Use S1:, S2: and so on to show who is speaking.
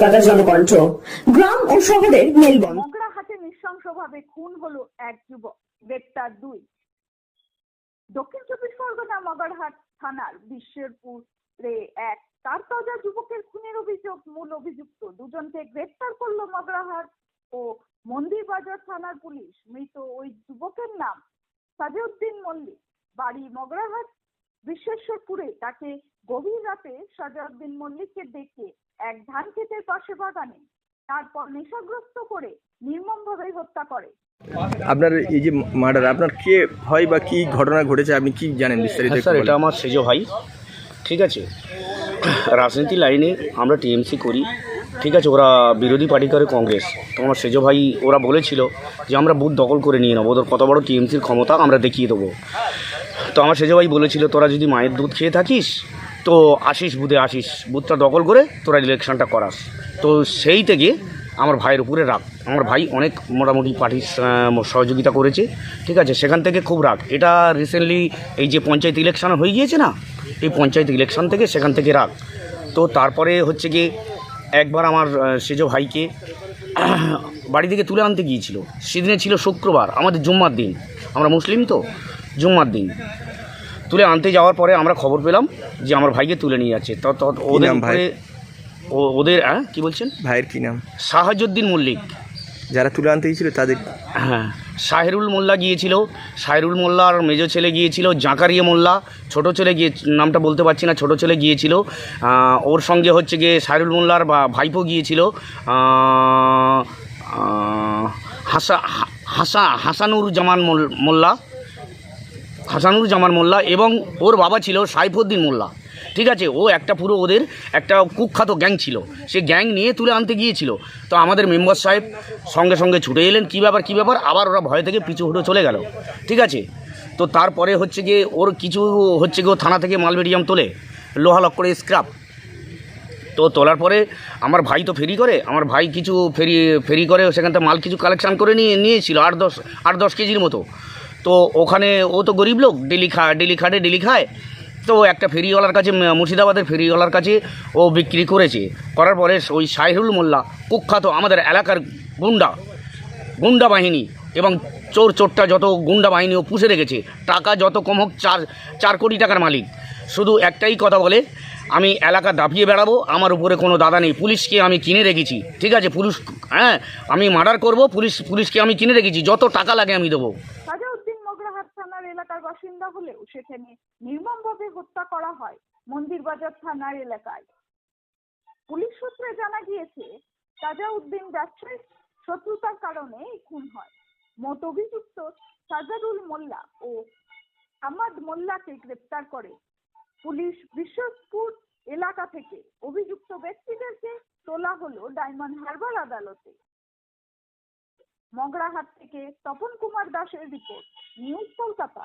S1: কলকাতা জনকণ্ঠ গ্রাম ও শহরের
S2: নৃশংসভাবে খুন হলো এক যুবক, গ্রেপ্তার দুই। দক্ষিণ চব্বিশ পরগনা মগরহাট থানার এক তার তাজা যুবকের খুনের অভিযোগ মূল অভিযুক্ত। দুজনকে গ্রেপ্তার করল মগরাহাট ও মন্দিরবাজার থানার পুলিশ। মৃত ওই যুবকের নাম সাজউদ্দিন মল্লিক। বাড়ি মগরাহাট বিশ্বেশ্বরপুরে। তাকে গভীর রাতে সাজাউদ্দিন মল্লিককে ডেকে এক ধান ক্ষেতের পাশে বাগানে তারপর নেশাগ্রস্ত করে নির্মমভাবে হত্যা করে।
S3: আপনার এই যে মার্ডার আপনার কে হয় বা কি ঘটনা ঘটেছে আপনি কি জানেন বিস্তারিত
S4: হ্যাঁ স্যার এটা আমার সেজ ভাই। ঠিক আছে। রাজনীতি লাইনে আমরা টিএমসি করি। ঠিক আছে ওরা বিরোধী পার্টি করে কংগ্রেস। তো আমার সেজ ভাই ওরা বলেছিল যে আমরা বুথ দখল করে নিয়ে নেব ওদের কত বড় টিএমসির ক্ষমতা আমরা দেখিয়ে দেবো। তো আমার সেজ ভাই বলেছিল তোরা যদি মায়ের দুধ খেয়ে থাকিস তো আসিস বুথে আসিস বুথটা দখল করে তোরা ইলেকশনটা করাস। তো সেই থেকে আমার ভাইয়ের উপরে রাগ। আমার ভাই অনেক মোটামুটি পার্টির সহযোগিতা করেছে, ঠিক আছে? সেখান থেকে খুব রাগ। এটা রিসেন্টলি এই যে পঞ্চায়েত ইলেকশন হয়ে গিয়েছে না? এই পঞ্চায়েত ইলেকশন থেকে সেখান থেকে রাগ। তো তারপরে হচ্ছে কি একবার আমার সেজ ভাইকে বাড়ি থেকে তুলে আনতে গিয়েছিল। সেদিনে ছিল শুক্রবার, আমাদের জুম্মার দিন। আমরা মুসলিম তো? জুম্মার দিন। তুলে আনতে যাওয়ার পরে আমরা খবর পেলাম যে আমার ভাইকে তুলে নিয়ে যাচ্ছে। ওদের
S3: ভাই?
S4: উপরে ওদের হ্যাঁ কী বলছেন?
S3: ভাইয়ের কি নাম?
S4: সাহাজুদ্দিন মল্লিক।
S3: যারা তুলে আনতে গিয়েছিল তাদের
S4: হ্যাঁ সাহেরুল মোল্লা গিয়েছিল সাহেরুল মোল্লার মেজো ছেলে গিয়েছিল জাকারিয়া মোল্লা ছোট ছেলে গিয়ে নামটা বলতে পারছি না ছোট ছেলে গিয়েছিল ওর সঙ্গে হচ্ছে গিয়ে সাহেরুল মোল্লার বা ভাইপো গিয়েছিল হাসা হা- হাসা হাসানুর জামান মোল্লা। হাসানুর জামান মোল্লা এবং ওর বাবা ছিল সাইফুদ্দিন মোল্লা। ঠিক আছে? ও একটা পুরো ওদের একটা কুখ্যাত গ্যাং ছিল। সে গ্যাং নিয়ে তুলে আনতে গিয়েছিল। তো আমাদের মেম্বার সাহেব সঙ্গে সঙ্গে ছুটে এলেন, কী ব্যাপার কী ব্যাপার? আবার ওরা ভয় থেকে পিছু হুটে চলে গেল। ঠিক আছে? তো তারপরে হচ্ছে গিয়ে ওর কিছু হচ্ছে গিয়ে থানা থেকে মালবেরিয়াম তোলে, লোহা লক্করে স্ক্রাপ তো তোলার পরে আমার ভাই তো ফেরি করে, আমার ভাই কিছু ফেরি ফেরি করে সেখান থেকে মাল কিছু কালেকশান করে নিয়ে, নিয়েছিল, আট দশ আট দশ কেজির মতো। তো ওখানে ও তো গরিব লোক, ডেলি খা, ডেলি খাটে, ডেলি খায়। তো একটা ফেরিওয়ালার কাছে মুর্শিদাবাদের ফেরিওয়ালার কাছে ও বিক্রি করেছে। করার পরে ওই সাইরুল মোল্লা কুখ্যাত আমাদের এলাকার গুন্ডা গুন্ডা বাহিনী এবং চোর চোরটা যত গুন্ডা বাহিনী ও পুষে রেখেছে, টাকা যত কম হোক চার চার কোটি টাকার মালিক। শুধু একটাই কথা বলে, আমি এলাকা দাপিয়ে বেড়াবো, আমার উপরে কোনো দাদা নেই। পুলিশকে আমি কিনে রেখেছি, ঠিক আছে? পুলিশ হ্যাঁ? আমি মার্ডার করব, পুলিশ, পুলিশকে আমি কিনে রেখেছি, যত টাকা লাগে আমি দেবো
S2: সাজাউদ্দিন মগরাহাট থানার এলাকার বাসিন্দা হলেও সেখানে নির্মমভাবে হত্যা করা হয় মন্দিরবাজার থানার এলাকায়। পুলিশ সূত্রে জানা গিয়েছে সাজাউদ্দিন ব্যবসায়িক শত্রুতার কারণে খুন হয়। মোট অভিযুক্ত সাজারুল মোল্লা ও আহমদ মোল্লাকে গ্রেপ্তার করে। পুলিশ বিশ্বপুর এলাকা থেকে অভিযুক্ত ব্যক্তিদেরকে তোলা হলো ডায়মন্ড হারবার আদালতে। মগরাহাট থেকে তপন কুমার দাসের রিপোর্ট, নিউজ কলকাতা।